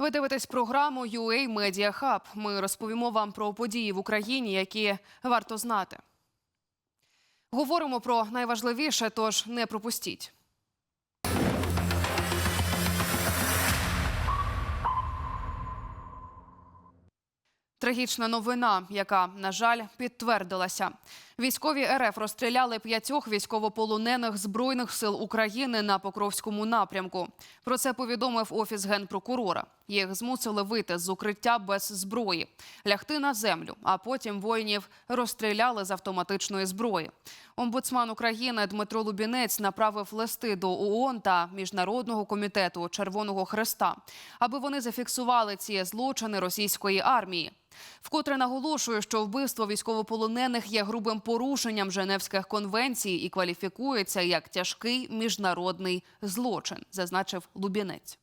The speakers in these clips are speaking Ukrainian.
Ви дивитесь програму UA Media Hub. Ми розповімо вам про події в Україні, які варто знати. Говоримо про найважливіше, тож не пропустіть. Трагічна новина, яка, на жаль, підтвердилася. Військові РФ розстріляли п'ятьох військовополонених збройних сил України на Покровському напрямку. Про це повідомив офіс генпрокурора. Їх змусили вийти з укриття без зброї, лягти на землю, а потім воїнів розстріляли з автоматичної зброї. Омбудсман України Дмитро Лубінець направив листи до ООН та Міжнародного комітету Червоного Хреста, аби вони зафіксували ці злочини російської армії. Вкотре наголошує, що вбивство військовополонених є грубим порушенням Женевських конвенцій і кваліфікується як тяжкий міжнародний злочин, зазначив Лубінець.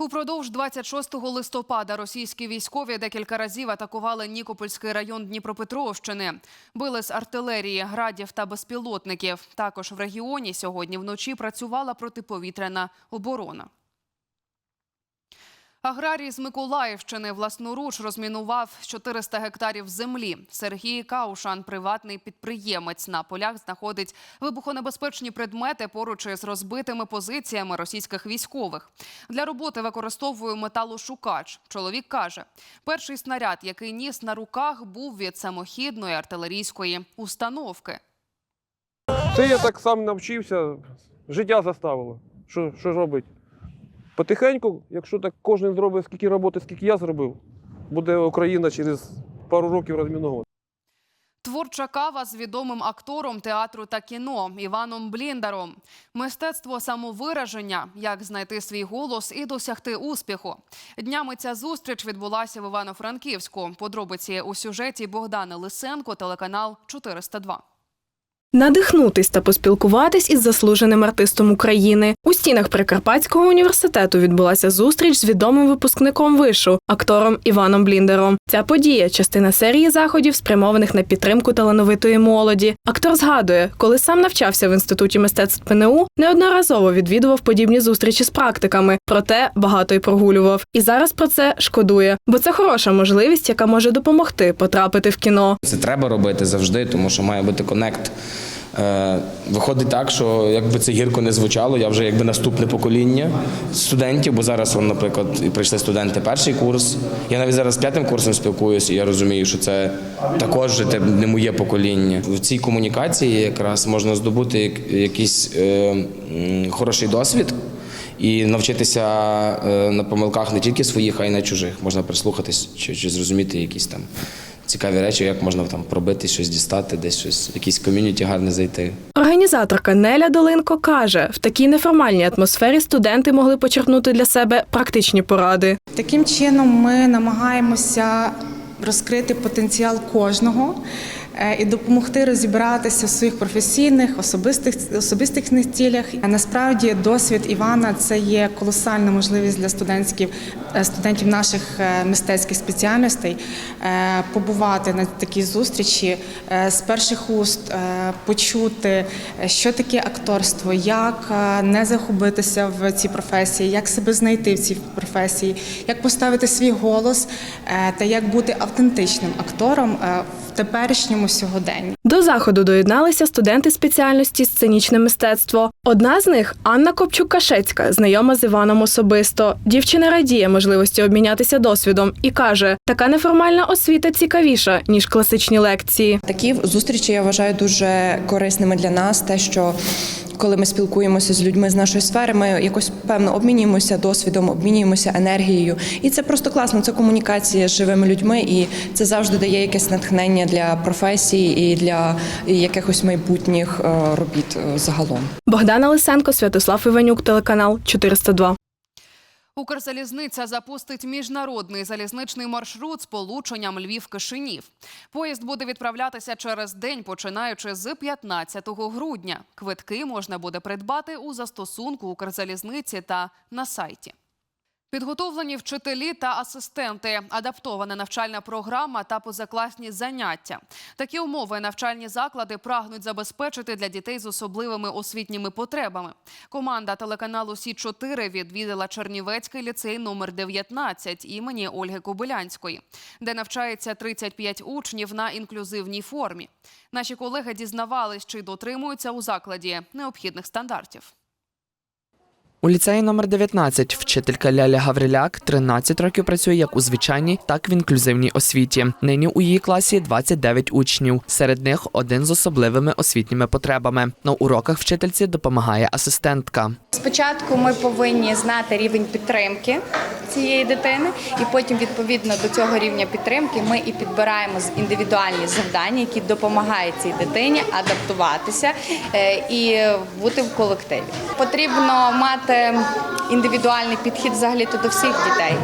Упродовж 26 листопада російські військові декілька разів атакували Нікопольський район Дніпропетровщини. Били з артилерії, градів та безпілотників. Також в регіоні сьогодні вночі працювала протиповітряна оборона. Аграрій з Миколаївщини власноруч розмінував 400 гектарів землі. Сергій Каушан, приватний підприємець, на полях знаходить вибухонебезпечні предмети поруч із розбитими позиціями російських військових. Для роботи використовує металошукач. Чоловік каже, перший снаряд, який ніс на руках, був від самохідної артилерійської установки. Це я так сам навчився, життя заставило. Що, що робити? Потихеньку, якщо так кожен зробить скільки роботи, скільки я зробив, буде Україна через пару років розмінована. Творча кава з відомим актором театру та кіно Іваном Бліндаром. Мистецтво самовираження, як знайти свій голос і досягти успіху. Днями ця зустріч відбулася в Івано-Франківську. Подробиці у сюжеті Богдана Лисенко, телеканал 402. Надихнутись та поспілкуватись із заслуженим артистом України у стінах Прикарпатського університету відбулася зустріч з відомим випускником вишу, актором Іваном Бліндером. Ця подія частина серії заходів, спрямованих на підтримку талановитої молоді. Актор згадує, коли сам навчався в інституті мистецтв ПНУ, неодноразово відвідував подібні зустрічі з практиками, проте багато й прогулював. І зараз про це шкодує, бо це хороша можливість, яка може допомогти потрапити в кіно. Це треба робити завжди, тому що має бути конект. Е, Виходить так, що якби це гірко не звучало, я вже якби наступне покоління студентів, бо зараз, наприклад, прийшли студенти перший курс. Я навіть зараз п'ятим курсом спілкуюся, і я розумію, що це також не моє покоління. В цій комунікації якраз можна здобути якийсь е, хороший досвід. І навчитися е, на помилках не тільки своїх, а й на чужих. Можна прислухатись чи, чи зрозуміти якісь там цікаві речі, як можна там пробити щось дістати, десь щось, якісь ком'юніті гарне зайти. Організаторка Неля Долинко каже, в такій неформальній атмосфері студенти могли почерпнути для себе практичні поради. Таким чином, ми намагаємося розкрити потенціал кожного і допомогти розібратися в своїх професійних, особистих особистих цілях. Насправді досвід Івана це є колосальна можливість для студентських е, студентів наших е, мистецьких спеціальностей е, побувати на такій зустрічі е, з перших уст, е, почути, е, що таке акторство, як е, не загубитися в цій професії, як себе знайти в цій професії, як поставити свій голос е, та як бути автентичним актором е, в теперішньому сьогоденні. До заходу доєдналися студенти спеціальності сценічне мистецтво. Одна з них Анна Копчук-Кашецька, знайома з Іваном особисто. Дівчина радіє можливості обмінятися досвідом і каже, така неформальна освіта цікавіша ніж класичні лекції. Такі зустрічі я вважаю дуже корисними для нас. Те, що коли ми спілкуємося з людьми з нашої сфери, ми якось певно обмінюємося досвідом, обмінюємося енергією. І це просто класно. Це комунікація з живими людьми, і це завжди дає якесь натхнення для професії і для якихось майбутніх е, робіт е, загалом. Богдана Лисенко, Святослав Іванюк, телеканал 402. Укрзалізниця запустить міжнародний залізничний маршрут з полученням Львів-Кишинів. Поїзд буде відправлятися через день, починаючи з 15 грудня. Квитки можна буде придбати у застосунку Укрзалізниці та на сайті. Підготовлені вчителі та асистенти, адаптована навчальна програма та позакласні заняття. Такі умови навчальні заклади прагнуть забезпечити для дітей з особливими освітніми потребами. Команда телеканалу Сі 4 відвідала Чернівецький ліцей номер 19 імені Ольги Кобилянської, де навчається 35 учнів на інклюзивній формі. Наші колеги дізнавались, чи дотримуються у закладі необхідних стандартів. У ліцеї номер 19 вчителька Ляля Гавриляк 13 років працює як у звичайній, так і в інклюзивній освіті. Нині у її класі 29 учнів. Серед них один з особливими освітніми потребами. На уроках вчительці допомагає асистентка. Спочатку ми повинні знати рівень підтримки цієї дитини, і потім, відповідно до цього рівня підтримки, ми і підбираємо індивідуальні завдання, які допомагають цій дитині адаптуватися е, і бути в колективі. Потрібно мати індивідуальний підхід взагалі до всіх дітей,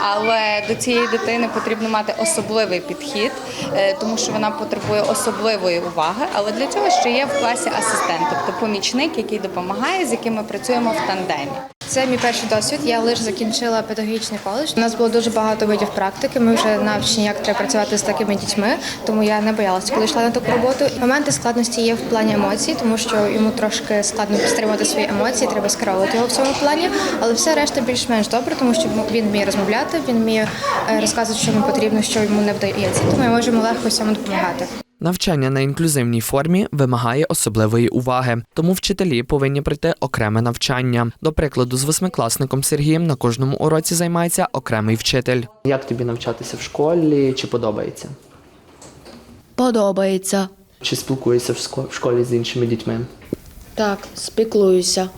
але до цієї дитини потрібно мати особливий підхід, е, тому що вона потребує особливої уваги. Але для цього ще є в класі асистент, тобто помічник, який допомагає, з яким ми працюємо в тандемі. Це мій перший досвід. Я лише закінчила педагогічний коледж. У нас було дуже багато видів практики. Ми вже навчені, як треба працювати з такими дітьми, тому я не боялася, коли йшла на таку роботу. Моменти складності є в плані емоцій, тому що йому трошки складно стримувати свої емоції, треба скеровувати його в цьому плані. Але все решта більш-менш добре, тому що він вміє розмовляти, він вміє е, розказувати, що йому потрібно, що йому не вдається. Тому ми можемо легко всьому допомагати. Навчання на інклюзивній формі вимагає особливої уваги, тому вчителі повинні пройти окреме навчання. До прикладу, з восьмикласником Сергієм на кожному уроці займається окремий вчитель. Як тобі навчатися в школі? Чи подобається? Подобається. Чи спілкуєшся в школі з іншими дітьми? Так, спіклуюся.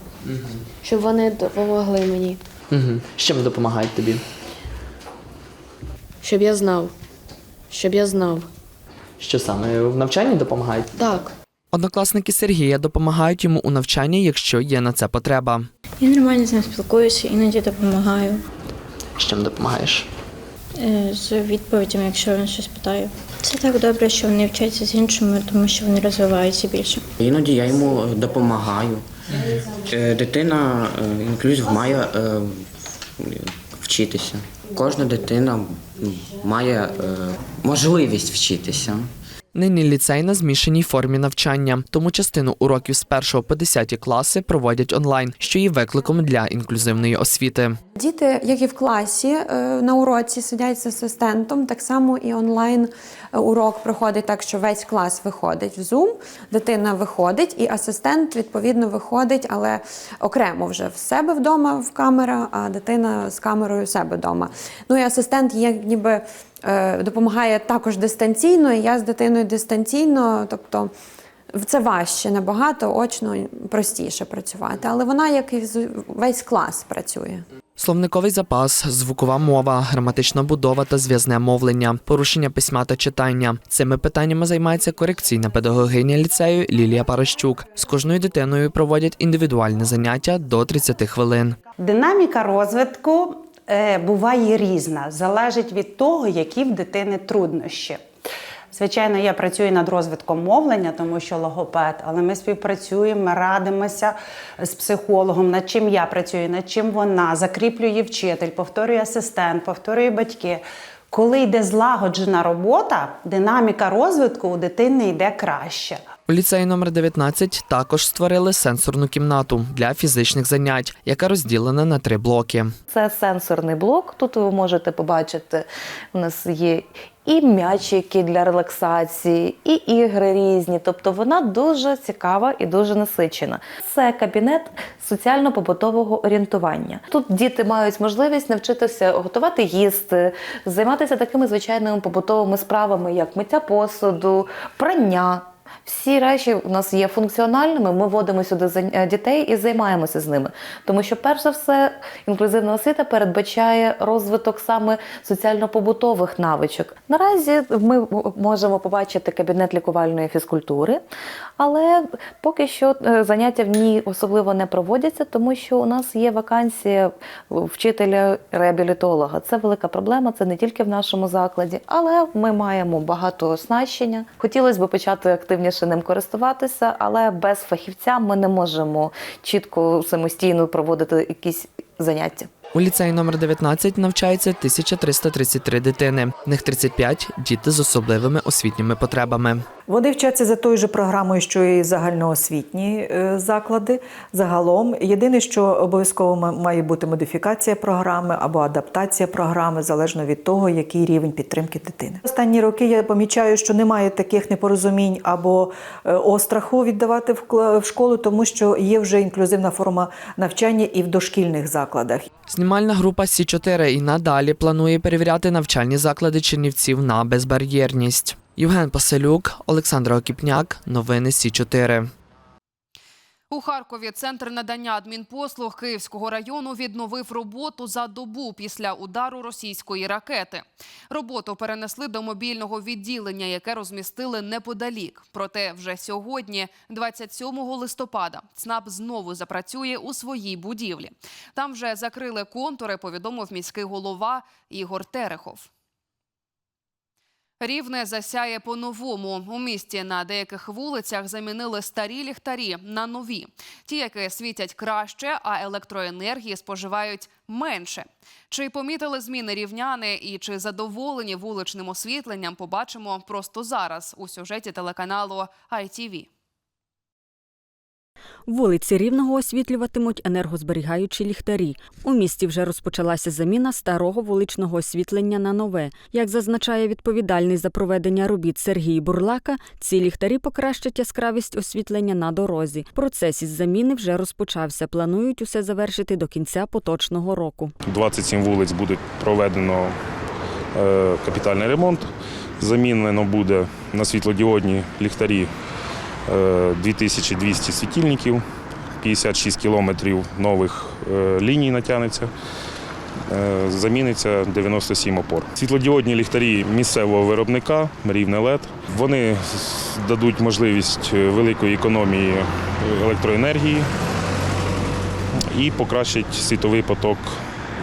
Щоб вони допомогли мені. Угу. З чим допомагають тобі? Щоб я знав. Щоб я знав. Що саме в навчанні допомагають? Так. Однокласники Сергія допомагають йому у навчанні, якщо є на це потреба. Я нормально з ним спілкуюся, іноді допомагаю З чим допомагаєш? е, з відповідями, якщо він щось питає. Це так добре, що вони вчаться з іншими, тому що вони розвиваються більше. Іноді я йому допомагаю. Е, Дитина інклюзив має е, вчитися. Кожна дитина має можливість вчитися. Нині ліцей на змішаній формі навчання, тому частину уроків з 1 по 10 класи проводять онлайн, що є викликом для інклюзивної освіти. Діти, як і в класі е, на уроці, сидять з асистентом. Так само і онлайн е, урок проходить так, що весь клас виходить в Zoom, дитина виходить, і асистент відповідно виходить, але окремо вже в себе вдома в камера, а дитина з камерою у себе вдома. Ну і асистент є ніби допомагає також дистанційно, і я з дитиною дистанційно, тобто. Це важче набагато, очно простіше працювати, але вона, як і весь клас, працює. Словниковий запас, звукова мова, граматична будова та зв'язне мовлення, порушення письма та читання. Цими питаннями займається корекційна педагогиня ліцею Лілія Паращук. З кожною дитиною проводять індивідуальне заняття до 30 хвилин. Динаміка розвитку е, буває різна, залежить від того, які в дитини труднощі. Звичайно, я працюю над розвитком мовлення, тому що логопед, але ми співпрацюємо, радимося з психологом, над чим я працюю, над чим вона, закріплює вчитель, повторює асистент, повторює батьки. Коли йде злагоджена робота, динаміка розвитку у дитини йде краще. У ліцеї номер 19 також створили сенсорну кімнату для фізичних занять, яка розділена на три блоки. Це сенсорний блок. Тут ви можете побачити, у нас є і м'ячики для релаксації, і ігри різні. Тобто вона дуже цікава і дуже насичена. Це кабінет соціально-побутового орієнтування. Тут діти мають можливість навчитися готувати їсти, займатися такими звичайними побутовими справами, як миття посуду, прання. Всі речі у нас є функціональними. Ми вводимо сюди зан- дітей і займаємося з ними. Тому що, перш за все, інклюзивна освіта передбачає розвиток саме соціально-побутових навичок. Наразі ми можемо побачити кабінет лікувальної фізкультури, але поки що е, заняття в ній особливо не проводяться, тому що у нас є вакансія вчителя-реабілітолога. Це велика проблема, це не тільки в нашому закладі, але ми маємо багато оснащення. Хотілося б почати активніше ним користуватися, але без фахівця ми не можемо чітко самостійно проводити якісь заняття. У ліцеї номер 19 навчається 1333 дитини. В них 35 – діти з особливими освітніми потребами. Вони вчаться за тою же програмою, що і загальноосвітні е, заклади. Загалом, єдине, що обов'язково має бути модифікація програми або адаптація програми, залежно від того, який рівень підтримки дитини. Останні роки я помічаю, що немає таких непорозумінь або е, остраху віддавати в в школу, тому що є вже інклюзивна форма навчання і в дошкільних закладах. Знімальна група Сі 4 і надалі планує перевіряти навчальні заклади Чернівців на безбар'єрність. Євген Паселюк, Олександр Окіпняк. Новини Сі 4 У Харкові центр надання адмінпослуг Київського району відновив роботу за добу після удару російської ракети. Роботу перенесли до мобільного відділення, яке розмістили неподалік. Проте вже сьогодні, 27 листопада, ЦНАП знову запрацює у своїй будівлі. Там вже закрили контури, повідомив міський голова Ігор Терехов. Рівне засяє по-новому. У місті на деяких вулицях замінили старі ліхтарі на нові. Ті, які світять краще, а електроенергії споживають менше. Чи помітили зміни рівняни і чи задоволені вуличним освітленням, побачимо просто зараз у сюжеті телеканалу ITV. Вулиці Рівного освітлюватимуть енергозберігаючі ліхтарі. У місті вже розпочалася заміна старого вуличного освітлення на нове. Як зазначає відповідальний за проведення робіт Сергій Бурлака, ці ліхтарі покращать яскравість освітлення на дорозі. Процес із заміни вже розпочався. Планують усе завершити до кінця поточного року. 27 вулиць буде проведено е, капітальний ремонт. Замінено буде на світлодіодні ліхтарі 2200 світильників, 56 кілометрів нових е, ліній натягнеться. Е, Заміниться 97 опор. Світлодіодні ліхтарі місцевого виробника Рівне LED. Вони дадуть можливість е, великої економії електроенергії і покращить світовий поток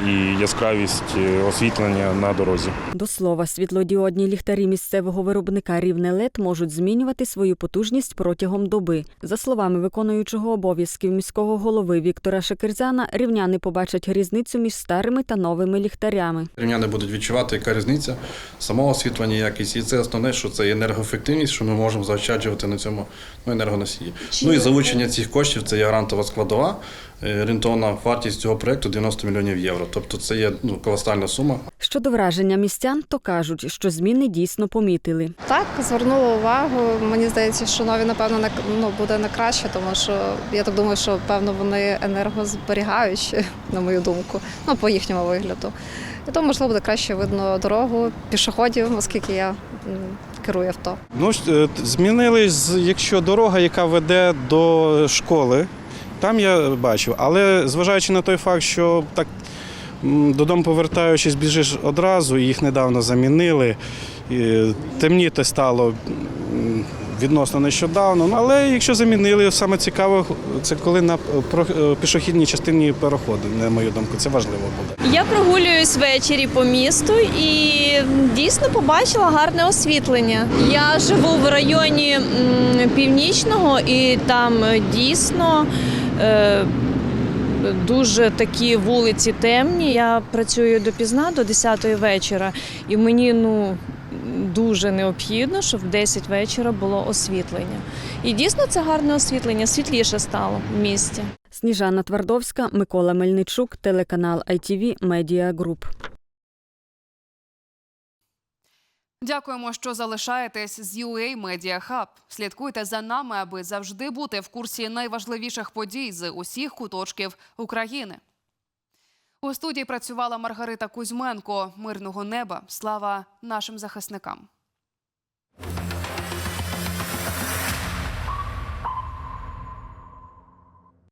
і яскравість е, освітлення на дорозі. До слова, світлодіодні ліхтарі місцевого виробника Рівне ЛЕД можуть змінювати свою потужність протягом доби. За словами виконуючого обов'язків міського голови Віктора Шекерзяна, рівняни побачать різницю між старими та новими ліхтарями. Рівняни будуть відчувати, яка різниця самого освітлення, якість. І це основне, що це енергоефективність, що ми можемо заощаджувати на цьому ну, енергоносії. Ну і залучення цих коштів це є грантова складова. Е, Орієнтовна вартість цього проєкту 90 мільйонів євро. Тобто це є ну, колосальна сума. Щодо враження містян, то кажуть, що зміни дійсно помітили. Так, звернула увагу. Мені здається, що нові, напевно, на ну, буде на краще, тому що я так думаю, що певно вони енергозберігаючі, на мою думку, ну по їхньому вигляду. І то, можливо, буде краще видно дорогу пішоходів, оскільки я керую авто. Ну, е, змінились, якщо дорога, яка веде до школи, там я бачив. Але зважаючи на той факт, що так додому повертаючись, біжиш одразу, їх недавно замінили. Темніти стало відносно нещодавно. Ну, Але якщо замінили, саме цікаво, це коли на про- е, пішохідній частині переходу, на мою думку, це важливо буде. Я прогулююсь ввечері по місту і дійсно побачила гарне освітлення. Я живу в районі північного, і там е, дійсно. Е, Дуже такі вулиці темні. Я працюю допізна до 10 вечора, і мені ну дуже необхідно, щоб в 10 вечора було освітлення. І дійсно це гарне освітлення, світліше стало в місті. Сніжана Твардовська, Микола Мельничук, телеканал ITV Media Group. Дякуємо, що залишаєтесь з UA Media Hub. Слідкуйте за нами, аби завжди бути в курсі найважливіших подій з усіх куточків України. У студії працювала Маргарита Кузьменко. Мирного неба. Слава нашим захисникам.